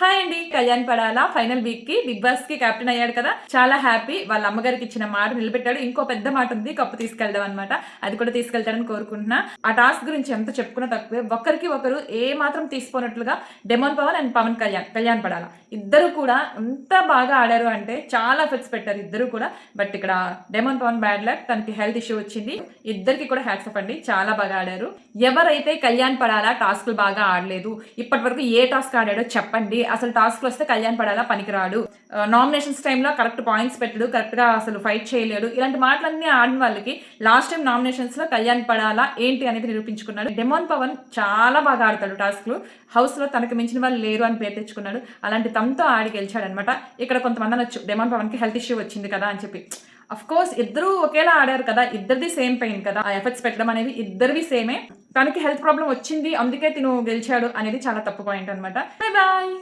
Hi అండి Kalyan Padala. Final వీక్కి big బాస్కి కెప్టెన్ అయ్యాడు కదా. చాలా హ్యాపీ వాళ్ళ అమ్మగారికి ఇచ్చిన మాట నిలబెట్టాడు. ఇంకో పెద్ద మాట ఉంది కప్పు తీసుకెళ్దాం అనమాట అది కూడా తీసుకెళ్తాడని కోరుకుంటున్నా. ఆ టాస్క్ గురించి ఎంత చెప్పుకున్నా తక్కువే. ఒకరికి ఒకరు ఏ మాత్రం తీసుకోనట్లుగా డెమోన్ పవన్ అండ్ పవన్ కళ్యాణ్ కళ్యాణ్ పడాలా. ఇద్దరు కూడా ఎంత బాగా ఆడారు అంటే చాలా ఎఫెక్ట్స్ పెట్టారు ఇద్దరు కూడా. బట్ ఇక్కడ డెమోన్ పవన్ బ్యాడ్ లక్ తనకి హెల్త్ ఇష్యూ వచ్చింది. ఇద్దరికి కూడా హ్యాట్స్ ఆఫ్ అండి. చాలా బాగా ఆడారు. ఎవరైతే కళ్యాణ్ పడాలా టాస్క్లు బాగా ఆడలేదు ఇప్పటి వరకు ఏ టాస్క్ ఆడాడో చెప్పండి. అసలు టాస్క్లు వస్తే కళ్యాణ్ పడాలా పనికిరాడు. నామినేషన్స్ టైంలో కరెక్ట్ పాయింట్స్ పెట్టడు కరెక్ట్గా అసలు ఫైట్ చేయలేడు. ఇలాంటి మాటలన్నీ ఆడిన వాళ్ళకి లాస్ట్ టైం నామినేషన్స్లో కళ్యాణ్ పడాలా ఏంటి అనేది నిరూపించుకున్నాడు. డెమోన్ పవన్ చాలా బాగా ఆడతాడు టాస్క్లు హౌస్లో తనకు మించిన వాళ్ళు లేరు అని పేరు తెచ్చుకున్నాడు. అలాంటి తమతో ఆడి గెలిచాడనమాట ఇక్కడ కొంతమంది అనొచ్చు డెమోన్ పవన్కి హెల్త్ ఇష్యూ వచ్చింది కదా అని చెప్పి. అఫ్ కోర్స్ ఇద్దరు ఒకేలా ఆడారు కదా ఇద్దరిది సేమ్ పెయిన్ కదా. ఆ ఎఫెక్ట్స్ పెట్టడం అనేది ఇద్దరివి సేమే తనకి హెల్త్ ప్రాబ్లం వచ్చింది అందుకే తిను గెలిచాడు అనేది చాలా తప్పు పాయింట్ అనమాట బాయ్ బాయ్